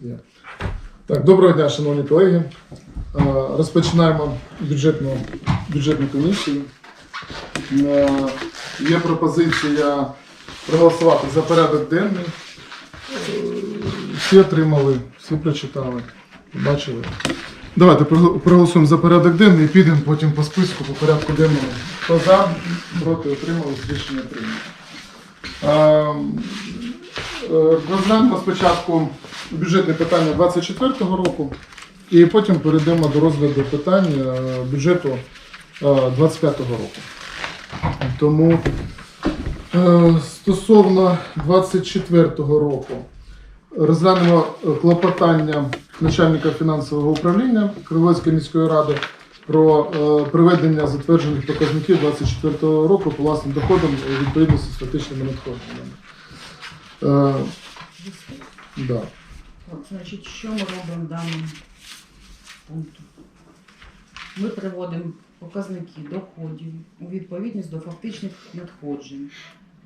Є. Так, доброго дня, шановні колеги. Розпочинаємо бюджетну, бюджетну комісію. Є пропозиція проголосувати за порядок денний. Всі отримали, всі прочитали, бачили. Давайте проголосуємо за порядок денний і підемо потім по списку по порядку денному. Хто за, проти, утримались, рішення прийнято. Е, Розглянемо спочатку бюджетне питання 24-го року, і потім перейдемо до розгляду питань е, бюджету е, 25-го року. Тому е, стосовно 24-го року розглянемо е, клопотання начальника фінансового управління Кривоцької міської ради про е, приведення затверджених показників 24-го року по власним доходам відповідності з статичними надходженнями. Е, да. От, значить, що ми робимо в даному пункту? Ми приводимо показники доходів у відповідність до фактичних надходжень.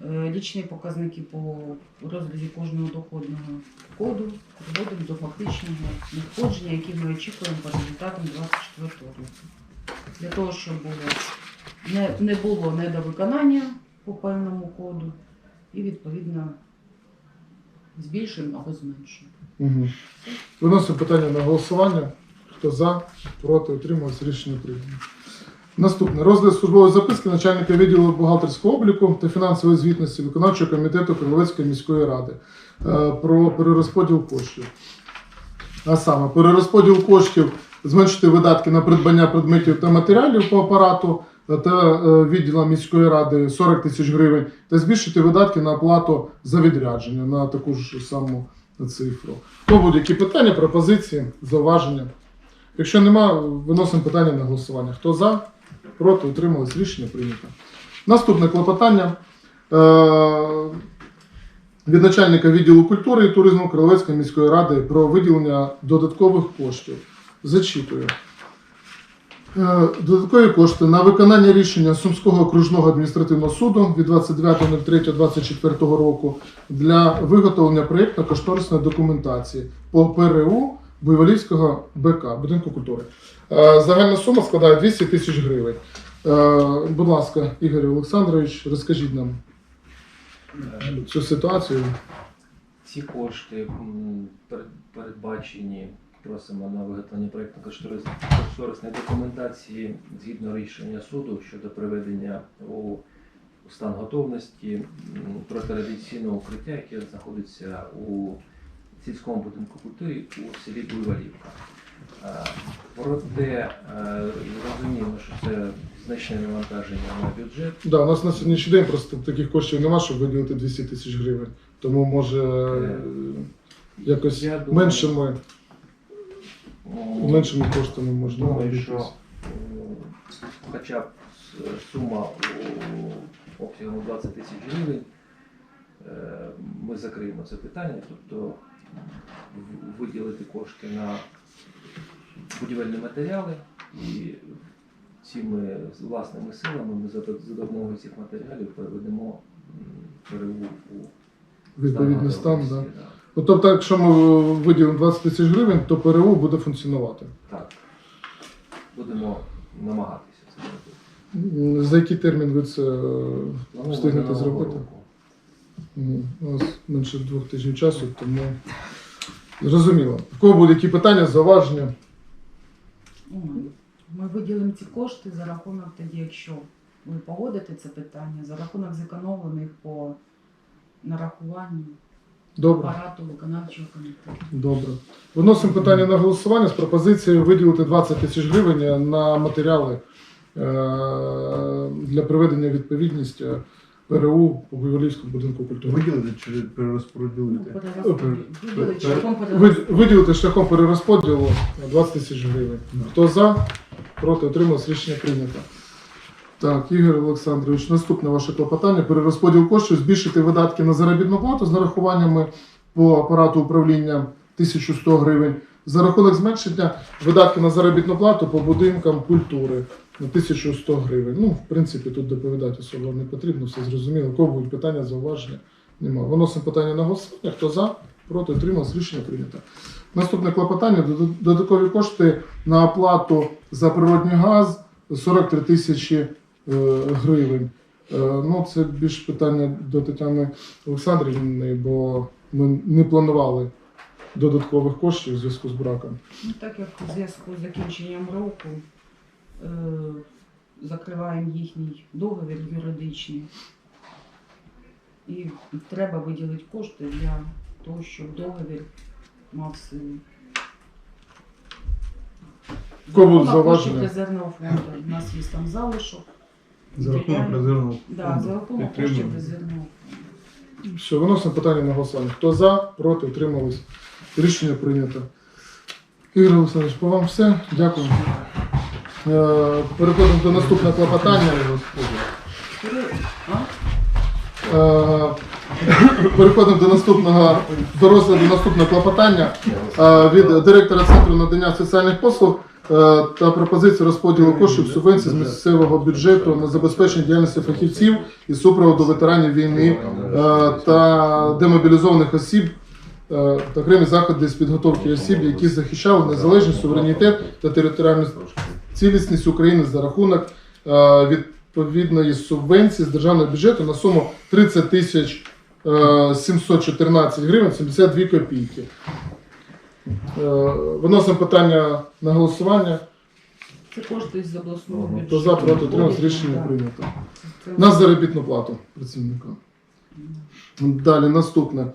Е, Лічні показники по розгляді кожного доходного коду приводимо до фактичного надходження, які ми очікуємо по результатам 24 року. Для того, щоб було не, не було недовиконання по певному коду і відповідно збільшуємо або зменшуємо. Угу. Виносимо питання на голосування. Хто за, проти, утримувався, рішення прийнято. Наступне. Розгляд службової записки начальника відділу бухгалтерського обліку та фінансової звітності виконавчого комітету Кривовецької міської ради е, про перерозподіл коштів. А саме, перерозподіл коштів зменшити видатки на придбання предметів та матеріалів по апарату та е, відділам міської ради 40 тисяч гривень та збільшити видатки на оплату за відрядження на таку ж саму цифру. То будь-які питання, пропозиції, зауваження. Якщо нема, виносимо питання на голосування. Хто за, проти, утримались, рішення прийнято. Наступне клопотання е- від начальника відділу культури і туризму Криловецької міської ради про виділення додаткових коштів. Зачитую. Е, Додаткові кошти на виконання рішення Сумського окружного адміністративного суду від 29.03.24 року для виготовлення проєктно-кошторисної документації по ПРУ Буйволівського БК, будинку культури. Е, Загальна сума складає 200 тисяч гривень. Е, Будь ласка, Ігор Олександрович, розкажіть нам цю ситуацію. Ці кошти передбачені, просимо на виготовлення проєктно-кошторисної документації згідно рішення суду щодо приведення у стан готовності протирадіаційного укриття, яке знаходиться у сільському будинку культури у селі Буйволівка. Е, Проте е, зрозуміло, що це значне навантаження на бюджет. Да, у нас на сьогоднішній день просто таких коштів немає, щоб виділити 200 тисяч гривень. Тому може е, якось Я думаю- меншими, М, меншими коштами можна Думаю, обійтись. що м, хоча б сума обсягом 20 тисяч гривень, е, ми закриємо це питання, тобто виділити кошти на будівельні матеріали і цими власними силами ми за, допомогою цих матеріалів переведемо ПРУ у Відповідний стан, да. Ну, тобто, якщо ми виділимо 20 тисяч гривень, то ПРУ буде функціонувати. Так. Будемо намагатися це зробити. За який термін ви це е, Плануємо встигнете зробити? року. У нас менше двох тижнів часу, тому зрозуміло. В кого будуть які питання, зауваження? Ну, Ми, ми виділимо ці кошти за рахунок тоді, якщо ви погодите це питання, за рахунок зекономлених по нарахуванню Добре. виконавчого комітету. Добре. Виносимо питання на голосування з пропозицією виділити 20 тисяч гривень на матеріали е, для приведення відповідність е, ПРУ у Буйволівському будинку культури. Виділити чи Ну, перерозподілити? перерозподіл. Виділити шляхом перерозподілу. Виділити шляхом перерозподілу 20 тисяч гривень. Хто за, проти, отрималось рішення прийнято. Так, Ігор Олександрович, наступне ваше клопотання. Перерозподіл коштів, збільшити видатки на заробітну плату з нарахуваннями по апарату управління 1100 гривень. За рахунок зменшення видатки на заробітну плату по будинкам культури на 1100 гривень. Ну, в принципі, тут доповідати особливо не потрібно, все зрозуміло. Кого будуть питання, зауваження? Немає. Виносимо питання на голосування. Хто за, проти утрималось, рішення прийнято. Наступне клопотання додаткові кошти на оплату за природний газ 43 тисячі гривень. Е, Ну, це більш питання до Тетяни Олександрівни, бо ми не планували додаткових коштів у зв'язку з браком. Ну, так як у зв'язку з закінченням року е, закриваємо їхній договір юридичний. І треба виділити кошти для того, щоб договір мав силу. За рахунок зауваження? коштів фонду. У нас є там залишок. За рахунок резервного Да, фонду. за рахунок коштів резервного. Все, виносимо питання на голосування. Хто за, проти, утримались. Рішення прийнято. Ігор Олександрович, по вам все. Дякую. Е, Переходимо до наступного клопотання. Е, Переходимо до наступного до розгляду наступного клопотання е, від директора центру надання соціальних послуг та пропозиції розподілу коштів субвенцій з місцевого бюджету на забезпечення діяльності фахівців і супроводу ветеранів війни е, та демобілізованих осіб е, та окремі заходи з підготовки осіб, які захищали незалежність, суверенітет та територіальну цілісність України за рахунок е, відповідної субвенції з державного бюджету на суму 30 тисяч е, 714 гривень 72 копійки. Е, Виносимо питання на голосування. Це кошти з обласного бюджету. Хто за проти утримався, рішення прийнято. На заробітну плату працівникам. Далі наступне.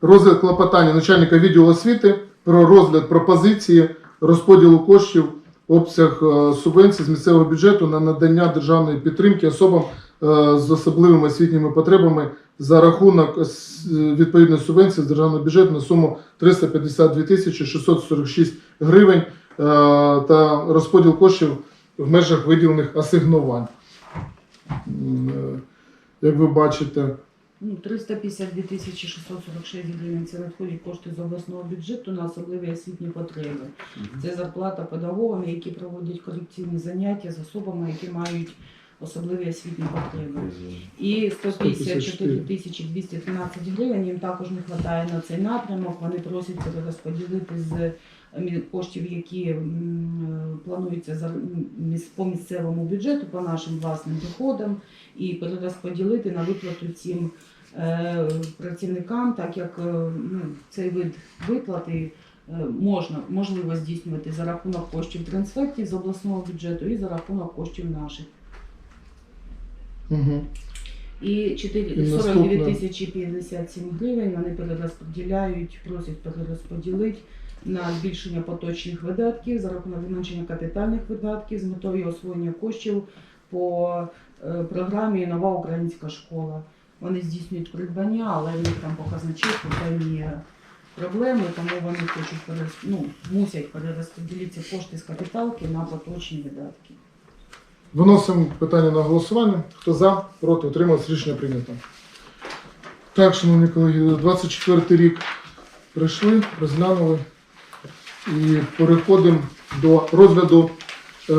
Розгляд клопотання начальника відділу освіти про розгляд пропозиції розподілу коштів обсяг е, субвенцій з місцевого бюджету на надання державної підтримки особам з особливими освітніми потребами за рахунок е, е, відповідної субвенції з державного бюджету на суму 352 тисячі 646 гривень е, та розподіл коштів в межах виділених асигнувань. Е, Як ви бачите, Ну, 352 тисячі 646 гривень це надходять кошти з обласного бюджету на особливі освітні потреби. Це зарплата педагогам, які проводять корекційні заняття з особами, які мають особливі освітні потреби. І 154 тисячі 213 гривень їм також не вистачає на цей напрямок. Вони просять перерозподілити з коштів, які плануються по місцевому бюджету, по нашим власним доходам, і перерозподілити на виплату цим е, працівникам, так як е, ну, цей вид виплати е, можна можливо здійснювати за рахунок коштів трансфертів з обласного бюджету і за рахунок коштів наших. Угу. І 4, І 49 наступне. тисячі 57 гривень вони перерозподіляють, просять перерозподілити на збільшення поточних видатків за рахунок зменшення капітальних видатків з метою освоєння коштів по е, програмі Нова українська школа. Вони здійснюють придбання, але в них там по казначейству певні проблеми, тому вони хочуть перераз... ну, мусять перерозподілити кошти з капіталки на поточні видатки. Виносимо питання на голосування. Хто за, проти, утримався, рішення прийнято. Так, шановні колеги, 24 рік прийшли, розглянули і переходимо до розгляду е,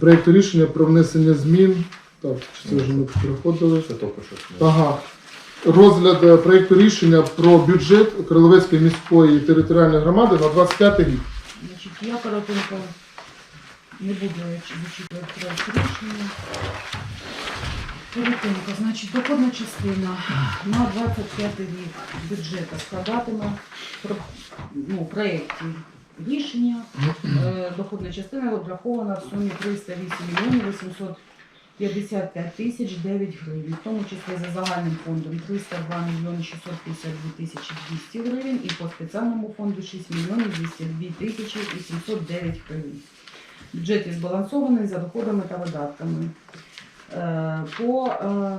проєкту рішення про внесення змін. Так, чи це вже ми переходили? Це тільки що. Ага. Розгляд е, проєкту рішення про бюджет Криловецької міської територіальної громади на 25 рік. Значить, я коротенько не буду зачитувати проект рішення. Коротенько, значить, доходна частина на 25 рік бюджету складатиме про- ну, проєкті рішення. Е, Доходна частина обрахована в сумі 308 мільйонів 855 тисяч 9 гривень, в тому числі за загальним фондом 302 мільйони 652 тисячі 200 гривень і по спеціальному фонду 6 мільйонів 202 тисячі 809 гривень. Бюджет збалансований за доходами та видатками. Е, По е,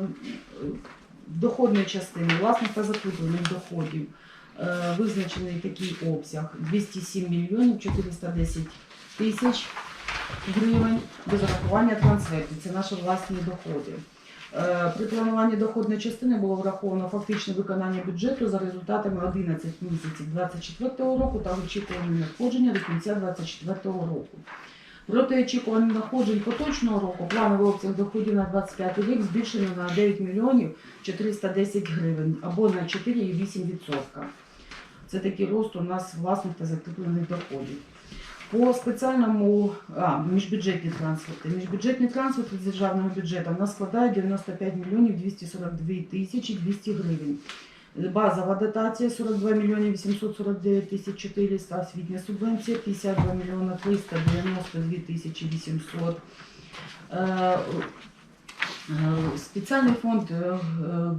доходної частини власних та закуплених доходів е, визначений такий обсяг 207 мільйонів 410 тисяч гривень без рахування трансфертів. Це наші власні доходи. При плануванні доходної частини було враховано фактичне виконання бюджету за результатами 11 місяців 2024 року та очікувані надходження до кінця 2024 року. Проти очікувань надходжень поточного року плановий обсяг доходів на 25 рік збільшено на 9 мільйонів 410 гривень або на 4,8%. Це такий рост у нас власних та закріплених доходів. По спеціальному а, міжбюджетні трансферти. Міжбюджетні трансферти з державного бюджету у нас складають 95 мільйонів 242 тисячі 200 гривень. Базова дотація 42 мільйони 849 тисяч 400, освітня субвенція 52 мільйона 392 тисячі 800. Е, е, Спеціальний фонд е,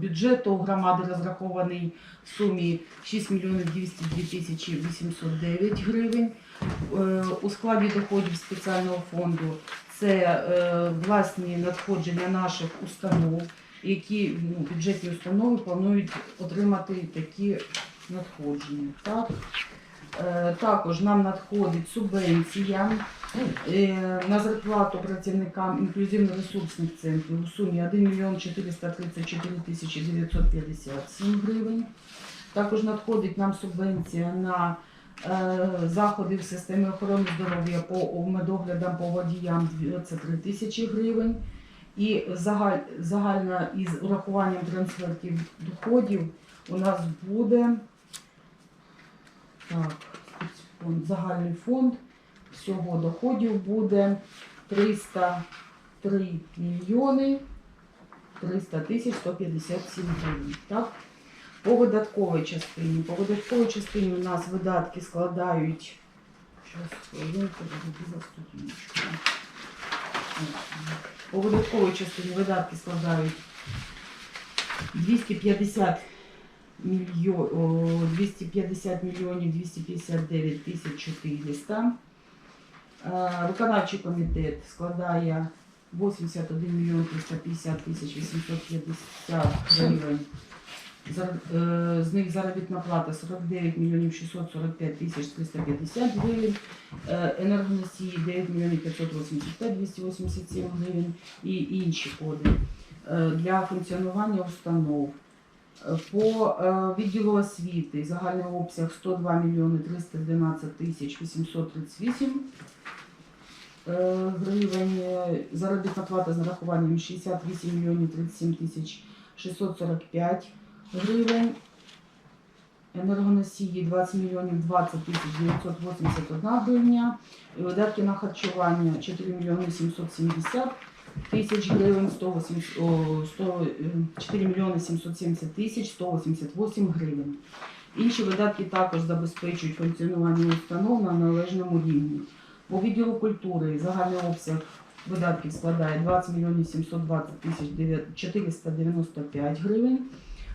бюджету громади розрахований в сумі 6 мільйонів 202 тисячі 809 гривень. У складі доходів спеціального фонду це власні надходження наших установ, які ну, бюджетні установи планують отримати такі надходження. Так? Е, Також нам надходить субвенція е, на зарплату працівникам інклюзивно-ресурсних центрів у сумі 1 мільйон 434 тисячі 957 гривень. Також надходить нам субвенція на е, заходи в системі охорони здоров'я по медоглядам по водіям 23 тисячі гривень. І загаль, загальна із урахуванням трансфертів доходів у нас буде так, фонд, загальний фонд всього доходів буде 303 мільйони 300 тисяч 157 гривень. Так? По видатковій частині. По видатковій частині у нас видатки складають. Щас, хвилинку, По видатковій частині видатки складають 250 мільйон, 250 мільйонів 259 тисяч 400. Е, Виконавчий комітет складає 81 мільйон 350 тисяч 850 гривень. Е, З них заробітна плата 49 мільйонів 645 тисяч 350 гривень. Е, Енергоносії 9 мільйонів 585 287 гривень і інші коди Е, для функціонування установ. По відділу освіти загальний обсяг 102 мільйони 312 тисяч 838 е, гривень. Заробітна плата з нарахуванням 68 мільйонів 37 тисяч 645 гривень. Енергоносії 20 мільйонів 20 тисяч 981 гривня. І видатки на харчування 4 мільйони 770 тисяч гривень, 180, о, 100, е, 4 мільйони 770 тисяч 188 гривень. Інші видатки також забезпечують функціонування установ на належному рівні. По відділу культури загальний обсяг видатків складає 20 мільйонів 720 тисяч 495 гривень.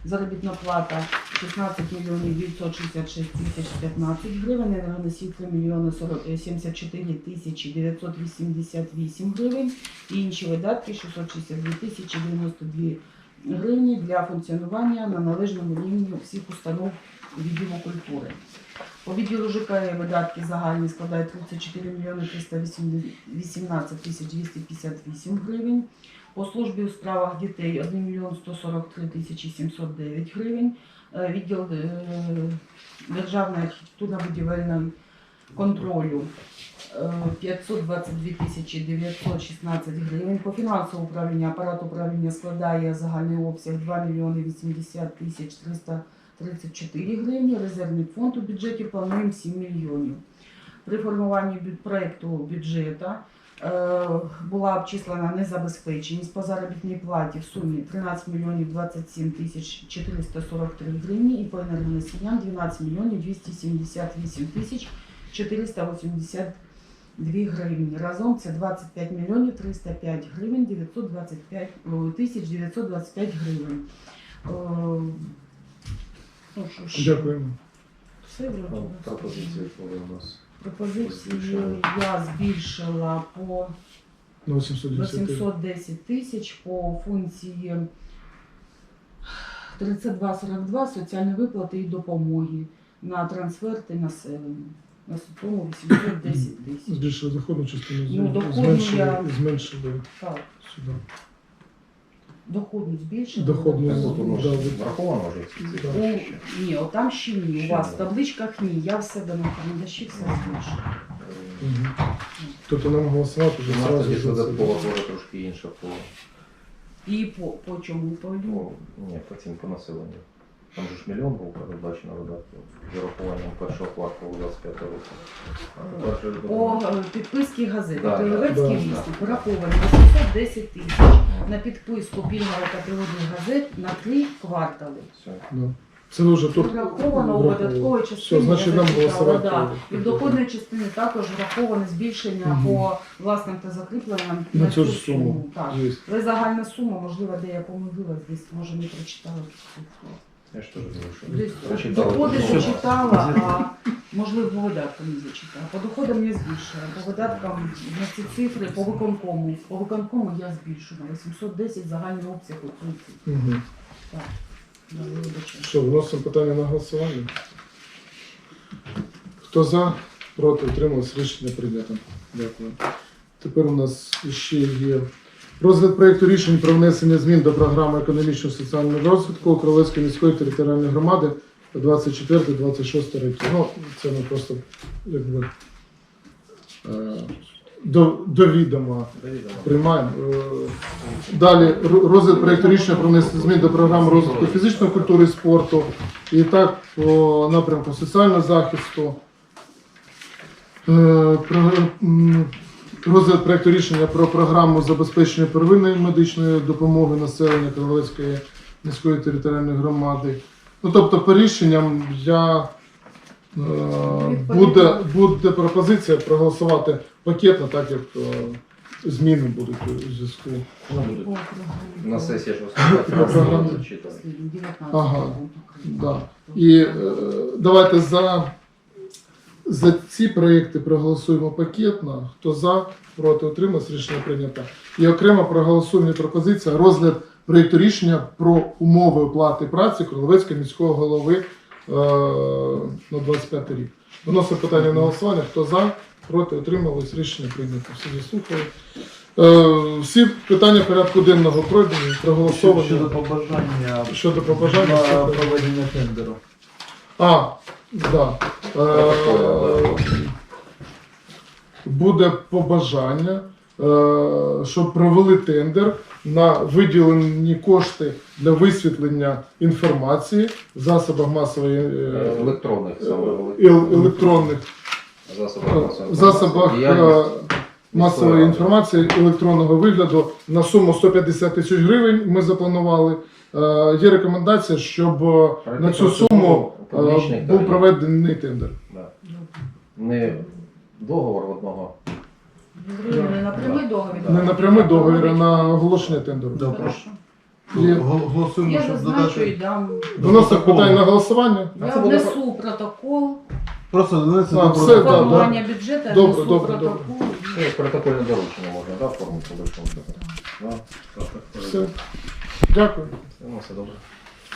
Заробітна плата 16 мільйонів 966 тисяч 15 гривень, енергоносій 3 мільйони 40 е, 74 тисячі 988 гривень і інші видатки 662 тисячі 92 гривні для функціонування на належному рівні всіх установ відділу культури. По відділу ЖК видатки загальні складають 34 мільйони 318 тисяч 258 гривень. По службі у справах дітей 1 мільйон 143 тисячі 709 гривень. Е, Відділ е, державної архітектурно-будівельної контролю е, 522 тисячі 916 гривень. По фінансовому управління апарат управління складає загальний обсяг 2 мільйони 80 тисяч 334 гривні. Резервний фонд у бюджеті плануємо 7 мільйонів. При формуванні проекту бюджету е, була обчислена незабезпеченість по заробітній платі в сумі 13 мільйонів 27 тисяч 443 гривні і по енергоносіям 12 мільйонів 278 тисяч 482 гривні. Разом це 25 мільйонів 305 гривень 925 о, тисяч 925 гривень. Ну. Дякуємо. Все. Пропозиції коли у нас. Пропозиції я збільшила по 810. тисяч по функції 3242 соціальні виплати і допомоги на трансферти населенню. На суму 810 тисяч. Збільшили доходну частину, Ну, доходну зменшили, я- зменшили Так, сюди. Доходну збільшення. Доходну. Так, от воно ж враховано вже ці цифри. Чи ще? ні, там ще ні. У вас в табличках ні. Я в себе на карандаші все збільшую. Е, Мгм. Тобто нам голосувати вже У нас зразу тоді за це. додаткова теж трошки інша по, І по, по чому по ну, ні, по цим по населенню. Там же ж мільйон був передбачено видатку з урахуванням першого кварталу 25 року. А тепер же По е, підписки газети Да, да, Триловецький да. вісник враховані 810 тисяч на підписку пільгових категорії газет на три квартали. все. Да. Це вже тут Враховано у видатковій частині. Все, значить, нам голосувати да. І в доходної частині також враховане збільшення Мгм. по власним та закріпленням на цю ж суму. Так. Є. Але загальна сума, можливо, де я помилилась, десь може не прочитала цю цифру. Я ж теж думаю, що Десь доходи Ну, зачитала, а можливо по видаткам не зачитала. По доходам я збільшую, по видаткам на ці цифри по виконкому. По виконкому я збільшую на 810 загальний обсяг у цифрі. Угу. Так, да, вибачте. Що, виносимо питання на голосування? Хто за, проти, утримався, рішення прийнято. Дякую. Тепер у нас ще є розгляд проєкту рішень про внесення змін до програми економічного соціального розвитку Кролевської міської територіальної громади 24-26 роки. Ну, це ми просто якби е, до, до відома. Приймаємо. Е, Далі розгляд проєкту рішення про внесення змін до програми розвитку фізичної культури і спорту. І так по напрямку соціального захисту. Розгляд проєкту рішення про програму забезпечення первинної медичної допомоги населення Криволецької міської територіальної громади. Ну тобто, по рішенням я е, буде, буде пропозиція проголосувати пакетно, так як е, зміни будуть у зв'язку. На сесії ж 19 Ага. Да. І е, давайте за, за ці проєкти проголосуємо пакетно. Хто за, проти утримався, рішення прийнято. І окремо проголосуємо пропозиція розгляд проєкту рішення про умови оплати праці Кроловецького міського голови е, на 25 рік. Виносимо питання на голосування. Хто за, проти утримались, рішення прийнято. Всі заслухали. Е, всі питання порядку денного пройдені, проголосовані. Щодо побажання Щодо побажання. на проведення тендеру. А, да. Е, буде побажання, е, щоб провели тендер на виділені кошти для висвітлення інформації в засобах масової е, Електронних електронних засобах масової інформації електронного вигляду на суму 150 тисяч гривень. Ми запланували. Є рекомендація, щоб на цю суму е, Публічний був проведений тендер. Да. Не договор одного. Зрозуміло, не на прямий договір. Не на прямий договір, а на оголошення тендеру. Да. Хорошо. Є. Гол- Голосуємо, Я щоб зазначу і додати. дам. Питання на голосування. Я це буде внесу протокол Просто донести А, до все, да, да. формування бюджету, я Добре, внесу добре, протокол. Це як протокольне доручення можна, да, оформити по? Да? Все. Дякую. Ну, все добре.